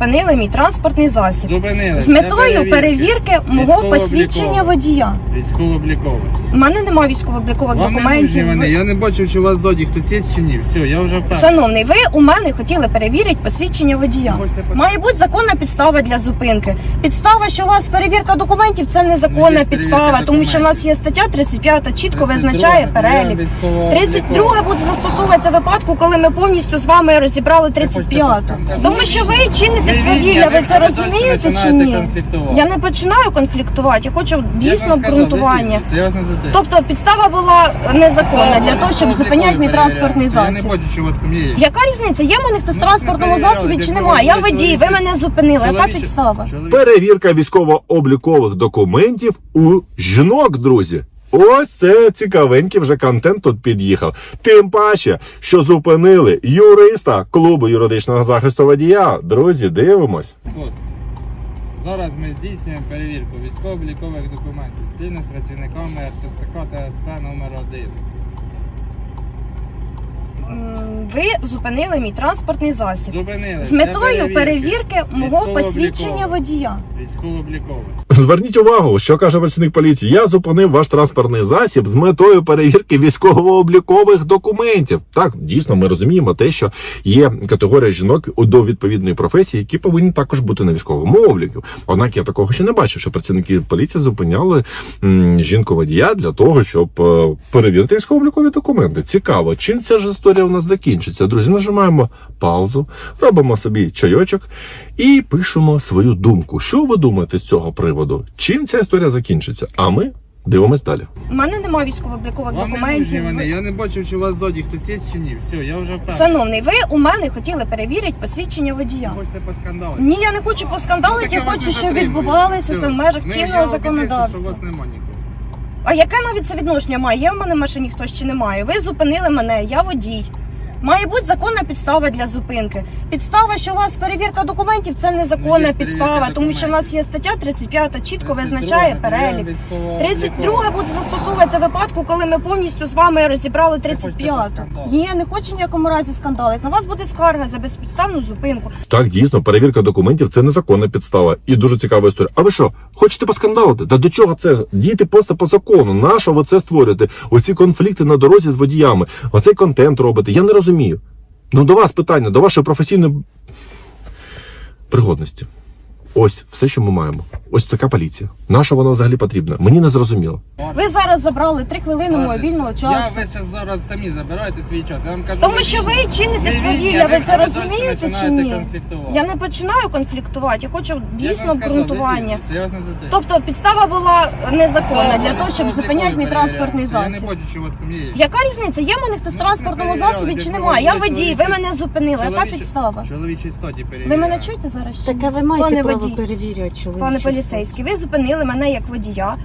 зупинили мій транспортний засіб Зупинили. з метою перевірки мого посвідчення водія. Військово-облікове. У мене немає військово-облікових Вам не нужні документів. вони. Я не бачив, чи у вас ззаді хтось є чи ні. Все, я вже впевнений. Шановний, ви у мене хотіли перевірити посвідчення водія. Пос- Має бути законна підстава для зупинки. Підстава, що у вас перевірка документів, це Не незаконна є підстава, перевірка тому що в нас є стаття 35, чітко 32 визначає перелік. військово-облікове. 32 буде застосовуватися в випадку, коли ми повністю з вами розібрали 35. Тому що ви чините Ви свавілля, ви це розумієте чи ні? Я не починаю конфліктувати, я хочу дійсно обґрунтування. я вас не затримую. Тобто підстава була незаконна для того, щоб зупиняти мій транспортний Я не засіб. у вас там є. Яка різниця? Є в мене хтось в Ну, транспортному перевіряли, засобі чи немає? Я ви водій, ви мене зупинили. Яка Чоловіче- підстава? чоловіче- Перевірка військово-облікових документів у жінок, друзі. Ось це цікавенький вже контент тут під'їхав. Тим паче, що зупинили юриста клубу юридичного захисту водія. Друзі, дивимось. Зараз ми здійснюємо перевірку військово-облікових документів спільно з працівниками РТЦК та СП номер 1 М, Ви зупинили мій транспортний засіб Зупинили. з метою перевірки мого посвідчення водія. Військово-облікове. Зверніть увагу, що каже працівник поліції. Я зупинив ваш транспортний засіб з метою перевірки військово-облікових документів. Так, дійсно, ми розуміємо те, що є категорія жінок до відповідної професії, які повинні також бути на військовому обліку. Однак я такого ще не бачив, що працівники поліції зупиняли жінку-водія для того, щоб е, перевірити військово-облікові документи. Цікаво, чим ця ж історія у нас закінчиться. Друзі, нажимаємо паузу, робимо собі чайочок і пишемо свою думку. Що ви думаєте з цього приводу? Чим ця історія закінчиться? А ми дивимось далі. У мене немає військово-облікових Вам не документів. вони. Я не бачив, чи у вас ззаді хтось є чи ні. Все, я вже впевнений. Шановний, ви у мене хотіли перевірити посвідчення водія. Ви Хочете поскандалити? Ні, я не хочу поскандалити, я хочу, щоб відбувалося це в межах Ну, чинного що у законодавства. вас нема нікого. А яке навіть це відношення має? Є в мене в машині хтось чи немає? Ви зупинили мене, я водій. Має бути законна підстава для зупинки. Підстава, що у вас перевірка документів, це Ну, незаконна є підстава, тому що в нас є стаття 35, чітко визначає перелік. є військово-облікове. 32 буде застосовуватися в випадку, коли ми повністю з вами розібрали 35. скандал? Ні, я не хочу в ніякому разі скандалити. На вас буде скарга за безпідставну зупинку. Так, дійсно, перевірка документів це незаконна підстава. І дуже цікава історія. А ви що, хочете поскандалити? Та до чого це? Дійте просто по закону. Нащо ви це створюєте? Оці конфлікти на дорозі з водіями, оцей контент робите. Я не розумію. Ну, до вас питання, до вашої професійної пригодності. Ось все, що ми маємо. Ось така поліція. Наша вона взагалі потрібна? Мені не зрозуміло. Ви зараз забрали 3 хвилини мого вільного Я ви зараз зараз самі забираєте свій час. Я вам кажу, Тому що ви чините Ви свавілля, вільні, ви це розумієте чи ні? Я не починаю конфліктувати, я хочу дійсно обґрунтування. Я. Тобто підстава була незаконна для того, щоб зупиняти мій транспортний. Я засіб. не бачу, вас там є. Яка різниця? Є мене хтось в Ну, транспортному засобі чи немає? Я водій, ви мене зупинили. Яка підстава? Чоловічій статі Ви мене чуєте зараз? чи Так ви маєте право водій, перевіряти чоловічі. пане поліцейський, ви зупинили мене як водія.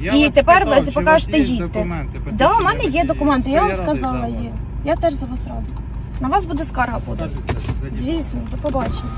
Я І вас тепер спитав, ви чи у покажете, є їдьте. документи, Да, у мене є документи, я вам сказала за є. вас. Я теж за вас рада. На вас буде скарга. Скажете, тоді. Звісно, до побачення.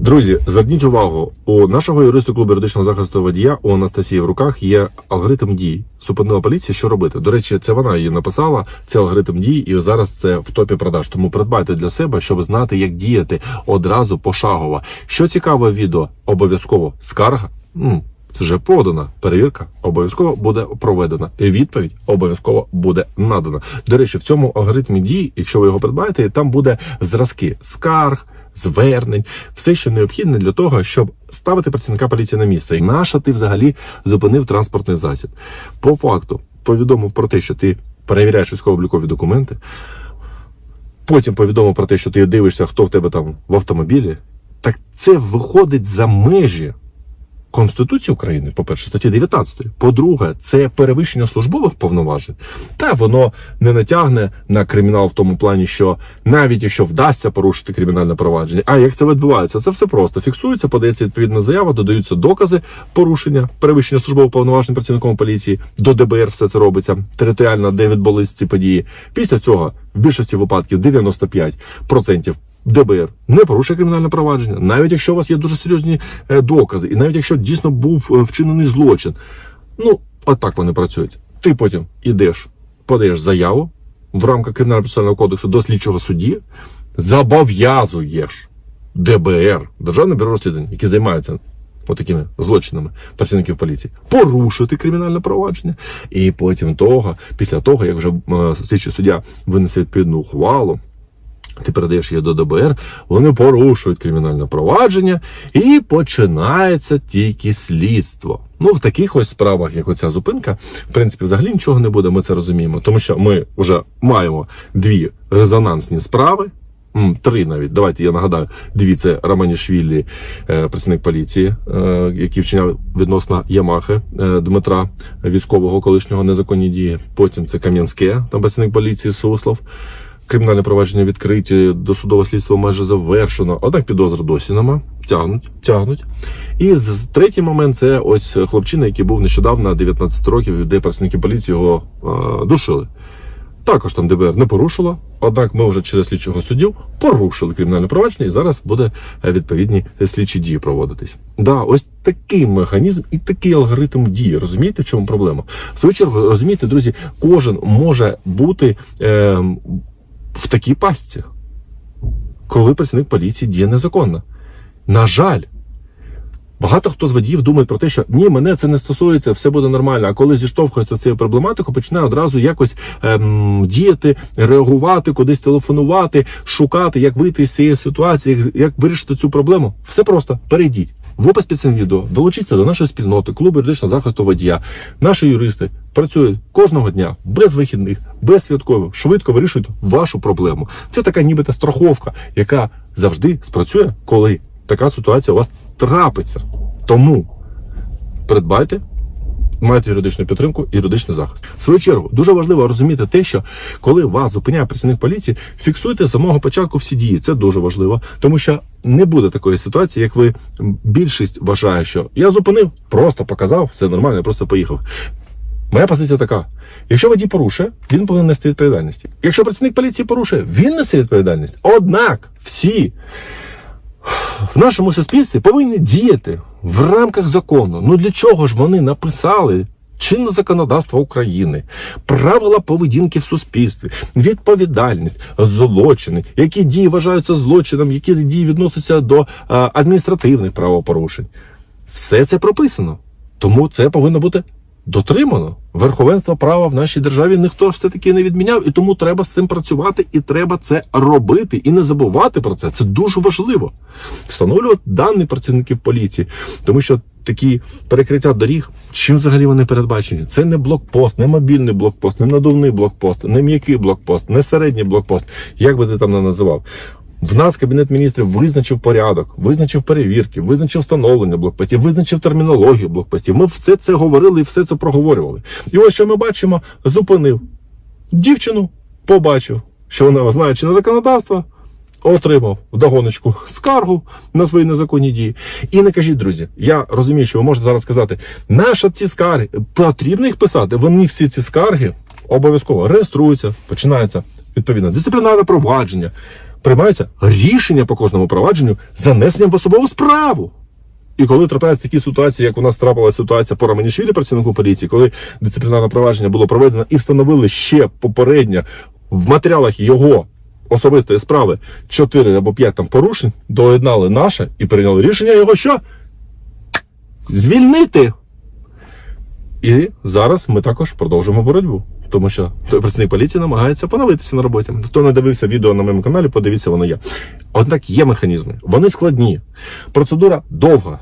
Друзі, зверніть увагу, у нашого юриста клубу юридичного захисту водія у Анастасії в руках є алгоритм дій. Зупинила поліція, що робити. До речі, це вона її написала. Це алгоритм дій, і зараз це в топі продаж. Тому придбайте для себе, щоб знати, як діяти одразу пошагово. Що цікаве відео, обов'язково скарга. м, Вже подана перевірка, обов'язково буде проведена. І відповідь обов'язково буде надана. До речі, в цьому алгоритмі дій, якщо ви його придбаєте, там буде зразки скарг, звернень, все, що необхідне для того, щоб ставити працівника поліції на місце. І наша ти взагалі зупинив транспортний засіб. По факту повідомив про те, що ти перевіряєш військово-облікові документи. Потім повідомив про те, що ти дивишся, хто в тебе там в автомобілі. Так це виходить за межі Конституції України, по-перше, статті 19. По-друге, це перевищення службових повноважень. Та воно не натягне на кримінал в тому плані, що навіть якщо вдасться порушити кримінальне провадження, а як це відбувається? Це все просто. Фіксується, подається відповідна заява, додаються докази порушення, перевищення службових повноважень працівником поліції. До ДБР все це робиться територіально, де відбулись ці події. Після цього в більшості випадків 95% ДБР не порушує кримінальне провадження, навіть якщо у вас є дуже серйозні е, докази, і навіть якщо дійсно був е, вчинений злочин. Ну, отак вони працюють. Ти потім ідеш, подаєш заяву в рамках кримінально процесуального кодексу до слідчого судді, зобов'язуєш ДБР, Державне бюро розслідувань, які займаються отакими злочинами працівників поліції, порушити кримінальне провадження. І потім того, після того, як вже е, слідчий суддя винесе відповідну ухвалу, ти передаєш її до ДБР, вони порушують кримінальне провадження і починається тільки слідство. Ну, в таких ось справах, як оця зупинка, в принципі, взагалі нічого не буде, ми це розуміємо, тому що ми вже маємо дві резонансні справи. Три навіть, давайте я нагадаю. Дві це Романішвілі, е, працівник поліції, е, який вчиняв відносно Ямахи е, Дмитра, військового колишнього незаконні дії. Потім це Кам'янське, там працівник поліції Суслов. Кримінальне провадження відкриті, досудове слідство майже завершено. Однак підозр досі нема. Тягнуть, тягнуть. І з- третій момент це ось хлопчина, який був нещодавно 19 років, де працівники поліції його е, душили. Також там ДБР не порушило, однак ми вже через слідчого суддю порушили кримінальне провадження, і зараз буде е, відповідні слідчі дії проводитись. Да, ось такий механізм і такий алгоритм дії. Розумієте, в чому проблема? В свою чергу, розумієте, друзі, кожен може бути е, в такій пастці, коли працівник поліції діє незаконно. На жаль. Багато хто з водіїв думає про те, що ні, мене це не стосується, все буде нормально. А коли зіштовхується з цією проблематикою, починає одразу якось ем, діяти, реагувати, кудись телефонувати, шукати, як вийти з цієї ситуації, як, вирішити цю проблему. Все просто перейдіть. В опис під цим відео долучіться до нашої спільноти, клубу юридичного захисту водія. Наші юристи працюють кожного дня без вихідних, без святкових, швидко вирішують вашу проблему. Це така нібито страховка, яка завжди спрацює, коли така ситуація у вас трапиться. Тому придбайте. Маєте юридичну підтримку і юридичний захист. В свою чергу дуже важливо розуміти те, що коли вас зупиняє працівник поліції, фіксуйте з самого початку всі дії. Це дуже важливо, тому що не буде такої ситуації, як ви більшість вважає, що я зупинив, просто показав, все нормально, я просто поїхав. Моя позиція така: якщо водій порушує, він повинен нести відповідальність. Якщо працівник поліції порушує, він несе відповідальність. Однак всі в нашому суспільстві повинні діяти в рамках закону. Ну для чого ж вони написали чинне законодавство України, правила поведінки в суспільстві, відповідальність, злочини, які дії вважаються злочином, які дії відносяться до адміністративних правопорушень. Все це прописано. Тому це повинно бути дотримано. Верховенство права в нашій державі ніхто все-таки не відміняв, і тому треба з цим працювати, і треба це робити, і не забувати про це. Це дуже важливо. Встановлювати дані працівників поліції, тому що такі перекриття доріг, чим взагалі вони передбачені? Це не блокпост, не мобільний блокпост, не надувний блокпост, не м'який блокпост, не середній блокпост. Як би ти там не називав? В нас кабінет міністрів визначив порядок, визначив перевірки, визначив встановлення блокпостів, визначив термінологію блокпостів. Ми все це говорили і все це проговорювали. І ось що ми бачимо, зупинив дівчину, побачив, що вона знає чинне законодавство, отримав вдогоночку скаргу на свої незаконні дії. І не кажіть, друзі, я розумію, що ви можете зараз сказати, наша ці скарги, потрібно їх писати. Вони всі ці скарги обов'язково реєструються, починається відповідно дисциплінарне провадження, приймаються рішення по кожному провадженню занесенням в особову справу. І коли трапляються такі ситуації, як у нас трапилася ситуація по Романішвілі, працівнику поліції, коли дисциплінарне провадження було проведено і встановили ще попередньо в матеріалах його особистої справи 4 або 5 там порушень, доєднали наше і прийняли рішення його що? Звільнити. І зараз ми також продовжуємо боротьбу. Тому що той працівник поліції намагається поновитися на роботі. Хто не дивився відео на моєму каналі, подивіться, воно є. Однак є механізми, вони складні. Процедура довга,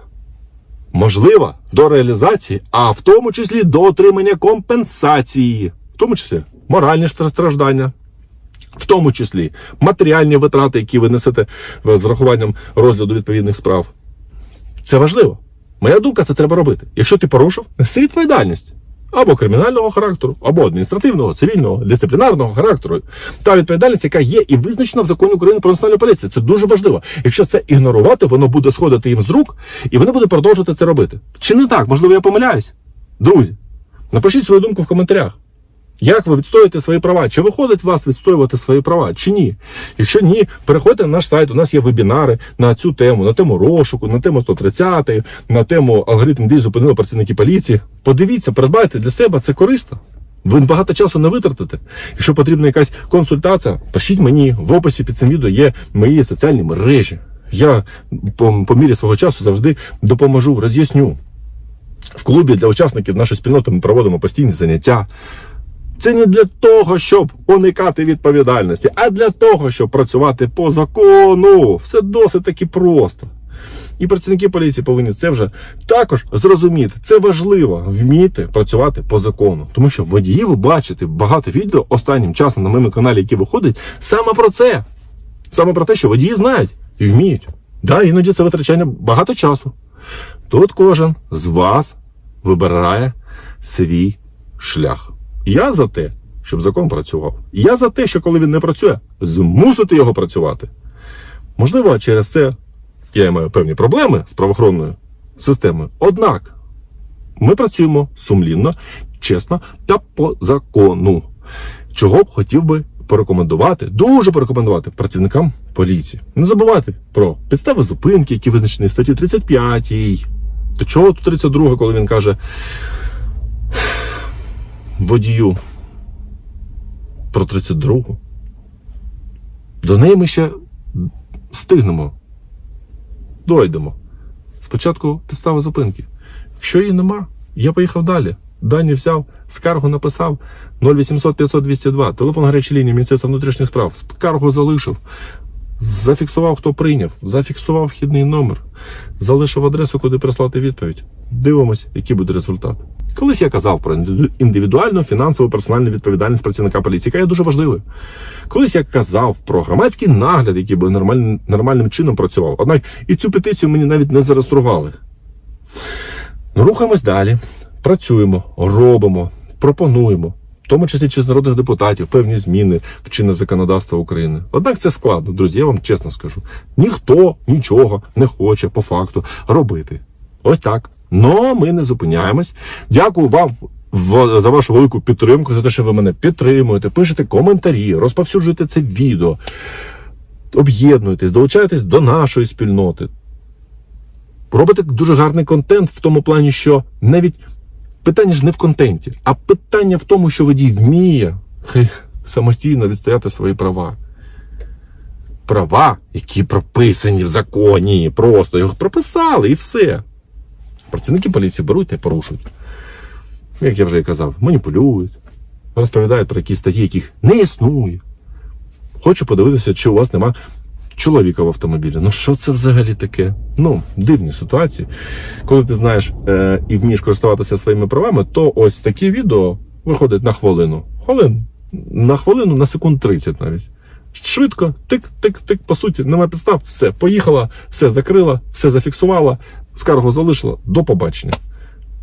можлива до реалізації, а в тому числі до отримання компенсації, в тому числі моральні страждання. В тому числі матеріальні витрати, які ви несете е, з рахуванням розгляду відповідних справ. Це важливо. Моя думка, це треба робити. Якщо ти порушив, неси відповідальність. Або кримінального характеру, або адміністративного, цивільного, дисциплінарного характеру. Та відповідальність, яка є і визначена в законі України про національну поліцію. Це дуже важливо. Якщо це ігнорувати, воно буде сходити їм з рук, і вони будуть продовжувати це робити. Чи не так? Можливо, я помиляюсь? Друзі, напишіть свою думку в коментарях. Як ви відстоюєте свої права? Чи виходить вас відстоювати свої права, чи ні? Якщо ні, переходьте на наш сайт. У нас є вебінари на цю тему, на тему розшуку, на тему 130, на тему алгоритм дій зупинили працівники поліції. Подивіться, придбайте для себе це корисно. Ви багато часу не витратите. Якщо потрібна якась консультація, пишіть мені в описі під цим відео є мої соціальні мережі. Я по, по мірі свого часу завжди допоможу, роз'ясню. В клубі для учасників нашої спільноти ми проводимо постійні заняття. Це не для того, щоб уникати відповідальності, а для того, щоб працювати по закону. Все досить таки просто. І працівники поліції повинні це вже також зрозуміти. Це важливо вміти працювати по закону. Тому що водії ви бачите багато відео останнім часом на моєму каналі, які виходять, саме про це. Саме про те, що водії знають і вміють. Да, іноді це витрачання багато часу. Тут кожен з вас вибирає свій шлях. Я за те, щоб закон працював. Я за те, що коли він не працює, змусити його працювати. Можливо, через це я маю певні проблеми з правоохоронною системою. Однак ми працюємо сумлінно, чесно та по закону. Чого б хотів би порекомендувати, дуже порекомендувати працівникам поліції. Не забувайте про підстави зупинки, які визначені в статті 35. До чого тут 32, коли він каже водію про 32. До неї ми ще стигнемо. Дойдемо. Спочатку підстава зупинки. Якщо її нема, я поїхав далі. Дані взяв, скаргу написав 0800 500 202, телефон гарячої лінії Міністерства внутрішніх справ. Скаргу залишив. Зафіксував, хто прийняв, зафіксував вхідний номер, залишив адресу, куди прислати відповідь. Дивимось, який буде результат. Колись я казав про індивідуальну фінансову персональну відповідальність працівника поліції, яка є дуже важливою. Колись я казав про громадський нагляд, який би нормальним, нормальним чином працював. Однак і цю петицію мені навіть не зареєстрували. Ну, рухаємось далі, працюємо, робимо, пропонуємо, в тому числі через народних депутатів, певні зміни в чинне законодавство України. Однак це складно, друзі, я вам чесно скажу. Ніхто нічого не хоче по факту робити. Ось так. Но ми не зупиняємось. Дякую вам за вашу велику підтримку, за те, що ви мене підтримуєте, пишете коментарі, розповсюджуєте це відео, об'єднуєтесь, долучаєтесь до нашої спільноти робите дуже гарний контент в тому плані, що навіть питання ж не в контенті, а питання в тому, що водій вміє самостійно відстояти свої права. Права, які прописані в законі, просто їх прописали і все. Працівники поліції беруть та порушують. Як я вже і казав, маніпулюють, розповідають про якісь статті, яких не існує. Хочу подивитися, чи у вас нема чоловіка в автомобілі. Ну що це взагалі таке? Ну, дивні ситуації. Коли ти знаєш е, і вмієш користуватися своїми правами, то ось такі відео виходить на хвилину. Хвилин, на хвилину, на секунд 30 навіть. Швидко, тик-тик-тик, по суті, нема підстав, все, поїхала, все закрила, все зафіксувала, скаргу залишила, до побачення.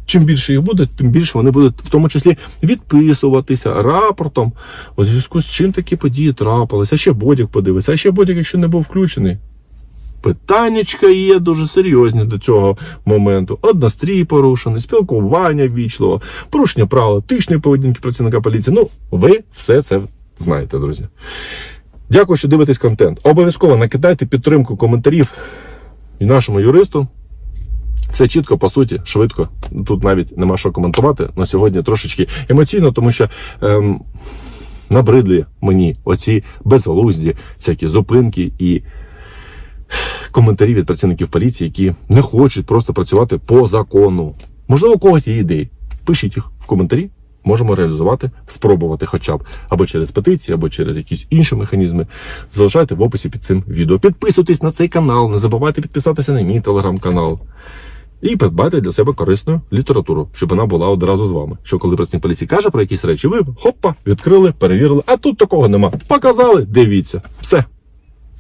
Чим більше їх буде, тим більше вони будуть в тому числі відписуватися рапортом, у зв'язку з чим такі події трапилися, а ще бодік подивиться, а ще бодік, якщо не був включений. Питаннячка є дуже серйозні до цього моменту. Однострій порушений, спілкування ввічливо, порушення правил етичної поведінки працівника поліції. Ну, ви все це знаєте, друзі. Дякую, що дивитесь контент. Обов'язково накидайте підтримку коментарів нашому юристу. Все чітко, по суті, швидко. Тут навіть нема що коментувати. На сьогодні трошечки емоційно, тому що ем, набридлі мені оці безглузді всякі зупинки і коментарі від працівників поліції, які не хочуть просто працювати по закону. Можливо, у когось є ідеї. Пишіть їх в коментарі. Можемо реалізувати, спробувати хоча б або через петиції, або через якісь інші механізми. Залишайте в описі під цим відео. Підписуйтесь на цей канал, не забувайте підписатися на мій телеграм-канал. І придбайте для себе корисну літературу, щоб вона була одразу з вами. Що коли працівник поліції каже про якісь речі, ви хопа, відкрили, перевірили, а тут такого нема. Показали, дивіться. Все.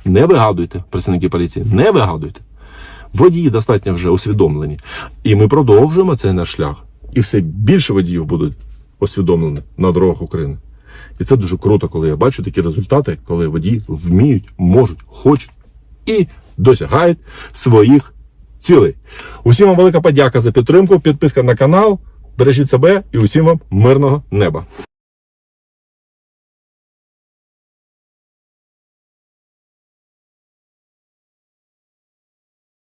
Не вигадуйте, працівники поліції, не вигадуйте. Водії достатньо вже усвідомлені. І ми продовжуємо цей наш шлях. І все більше водіїв будуть усвідомлені на дорогах України. І це дуже круто, коли я бачу такі результати, коли водії вміють, можуть, хочуть і досягають своїх цілей. Усім вам велика подяка за підтримку, підписка на канал. Бережіть себе і усім вам мирного неба.